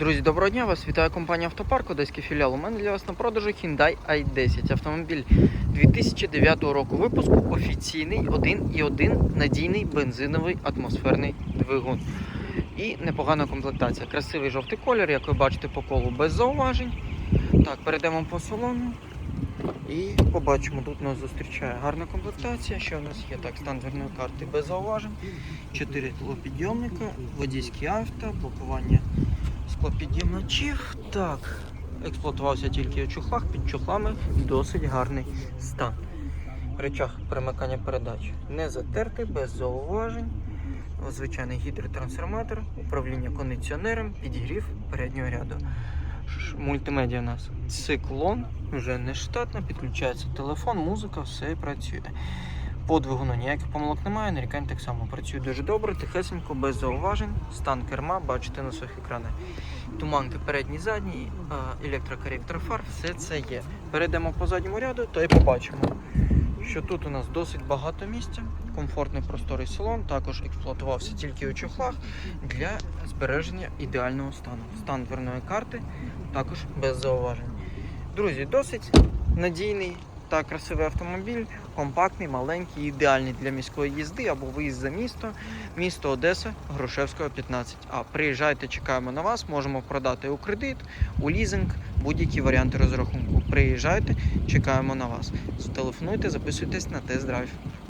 Друзі, доброго дня! Вас вітає компанія Автопарк, Одеський філіал. У мене для вас на продажу Hyundai i10. Автомобіль 2009 року випуску. Офіційний 1,1 надійний бензиновий атмосферний двигун. І непогана комплектація. Красивий жовтий колір, як ви бачите по колу без зауважень. Так, перейдемо по салону. І побачимо, тут нас зустрічає гарна комплектація. Що у нас є? Так, стан дверної карти без зауважень. 4 підйомника, водійські авто, блокування склопідіймачів. Так, експлуатувався тільки у чохлах, під чохлами досить гарний стан. Речах перемикання передач не затертий, без зауважень. Звичайний гідротрансформатор, управління кондиціонером, підігрів переднього ряду. Мультимедіа у нас циклон, вже не штатна, підключається телефон, музика, все працює. По двигуну ніяких помилок немає, нарікань так само працює дуже добре, тихесенько, без зауважень. Стан керма, бачите на своїх екранах. Туманки передній, задній, електрокоректор фар, все це є. Перейдемо по задньому ряду, то і побачимо, що тут у нас досить багато місця, комфортний просторий салон, також експлуатувався тільки у чохлах для збереження ідеального стану. Стан дверної карти також без зауважень. Друзі, досить надійний та красивий автомобіль, компактний, маленький, ідеальний для міської їзди або виїзд за місто. Місто Одеса, Грушевського, 15. А приїжджайте, чекаємо на вас. Можемо продати у кредит, у лізинг, будь-які варіанти розрахунку. Приїжджайте, чекаємо на вас. Зателефонуйте, записуйтесь на тест-драйв.